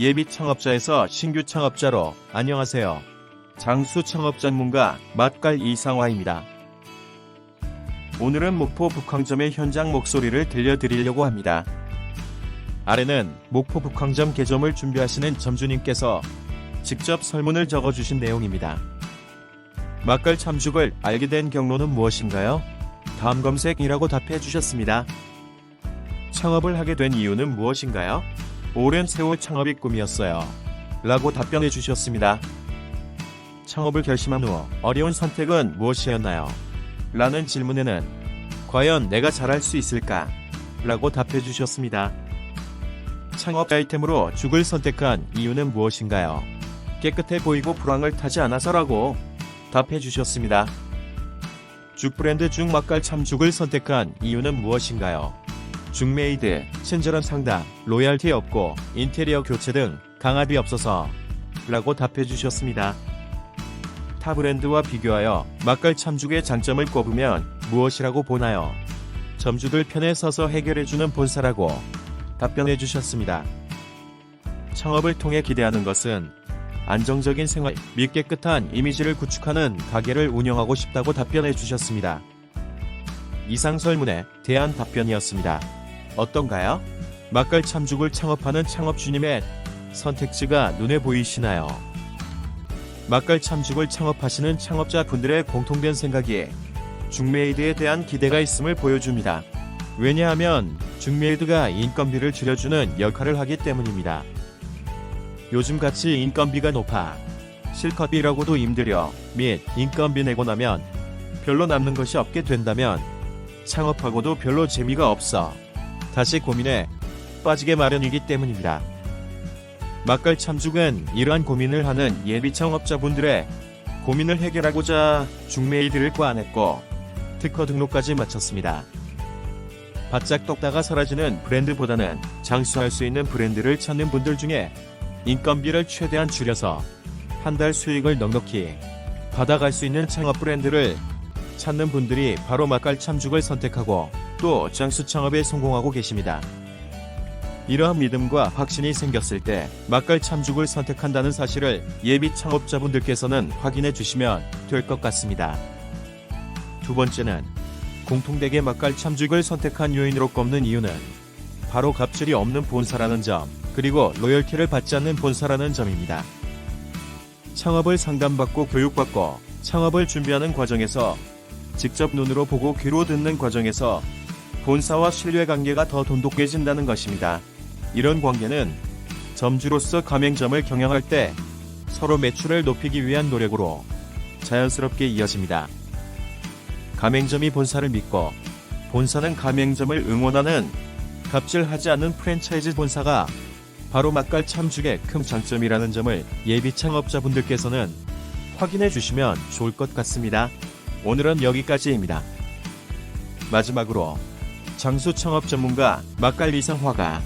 예비 창업자에서 신규 창업자로 안녕하세요. 장수 창업 전문가 맛깔 이상화입니다. 오늘은 목포 북황점의 현장 목소리를 들려드리려고 합니다. 아래는 목포 북황점 개점을 준비하시는 점주님께서 직접 설문을 적어주신 내용입니다. 맛깔 참죽을 알게 된 경로는 무엇인가요? 다음 검색이라고 답해 주셨습니다. 창업을 하게 된 이유는 무엇인가요? 오랜 세월 창업이 꿈이었어요. 라고 답변해 주셨습니다. 창업을 결심한 후 어려운 선택은 무엇이었나요? 라는 질문에는 과연 내가 잘할 수 있을까? 라고 답해 주셨습니다. 창업 아이템으로 죽을 선택한 이유는 무엇인가요? 깨끗해 보이고 불황을 타지 않아서라고 답해 주셨습니다. 죽 브랜드 죽 맛깔 참죽을 선택한 이유는 무엇인가요? 죽메이드, 친절한 상담, 로얄티 없고 인테리어 교체 등 강압이 없어서 라고 답해 주셨습니다. 타 브랜드와 비교하여 맛깔 참죽의 장점을 꼽으면 무엇이라고 보나요? 점주들 편에 서서 해결해주는 본사라고 답변해 주셨습니다. 창업을 통해 기대하는 것은 안정적인 생활, 및 깨끗한 이미지를 구축하는 가게를 운영하고 싶다고 답변해 주셨습니다. 이상 설문에 대한 답변이었습니다. 어떤가요? 맛깔 참죽을 창업하는 창업주님의 선택지가 눈에 보이시나요? 맛깔 참죽을 창업하시는 창업자분들의 공통된 생각이 중메이드에 대한 기대가 있음을 보여줍니다. 왜냐하면 중메이드가 인건비를 줄여주는 역할을 하기 때문입니다. 요즘같이 인건비가 높아 실컷비라고도 힘들여 및 인건비 내고 나면 별로 남는 것이 없게 된다면 창업하고도 별로 재미가 없어 다시 고민에 빠지게 마련이기 때문입니다. 맛깔 참죽은 이러한 고민을 하는 예비 창업자분들의 고민을 해결하고자 중메이드를 꽈냈고 특허 등록까지 마쳤습니다. 바짝 떴다가 사라지는 브랜드보다는 장수할 수 있는 브랜드를 찾는 분들 중에 인건비를 최대한 줄여서 한 달 수익을 넉넉히 받아갈 수 있는 창업 브랜드를 찾는 분들이 바로 맛깔 참죽을 선택하고 또 장수 창업에 성공하고 계십니다. 이러한 믿음과 확신이 생겼을 때 맛깔 참죽을 선택한다는 사실을 예비 창업자분들께서는 확인해 주시면 될 것 같습니다. 두 번째는 공통되게 맛깔 참죽을 선택한 요인으로 꼽는 이유는 바로 갑질이 없는 본사라는 점, 그리고 로열티를 받지 않는 본사라는 점입니다. 창업을 상담받고 교육받고 창업을 준비하는 과정에서 직접 눈으로 보고 귀로 듣는 과정에서 본사와 신뢰 관계가 더 돈독해진다는 것입니다. 이런 관계는 점주로서 가맹점을 경영할 때 서로 매출을 높이기 위한 노력으로 자연스럽게 이어집니다. 가맹점이 본사를 믿고 본사는 가맹점을 응원하는 갑질하지 않는 프랜차이즈 본사가 바로 맛깔 참죽의 큰 장점이라는 점을 예비 창업자분들께서는 확인해 주시면 좋을 것 같습니다. 오늘은 여기까지입니다. 마지막으로 장수 창업 전문가 맛깔 이상화가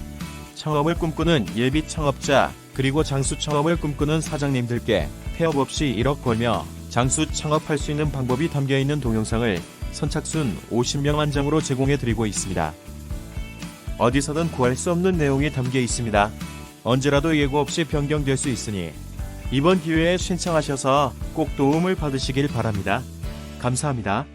창업을 꿈꾸는 예비 창업자 그리고 장수 창업을 꿈꾸는 사장님들께 폐업 없이 1억 벌며 장수 창업할 수 있는 방법이 담겨 있는 동영상을 선착순 50명 한 장으로 제공해 드리고 있습니다. 어디서든 구할 수 없는 내용이 담겨 있습니다. 언제라도 예고 없이 변경될 수 있으니 이번 기회에 신청하셔서 꼭 도움을 받으시길 바랍니다. 감사합니다.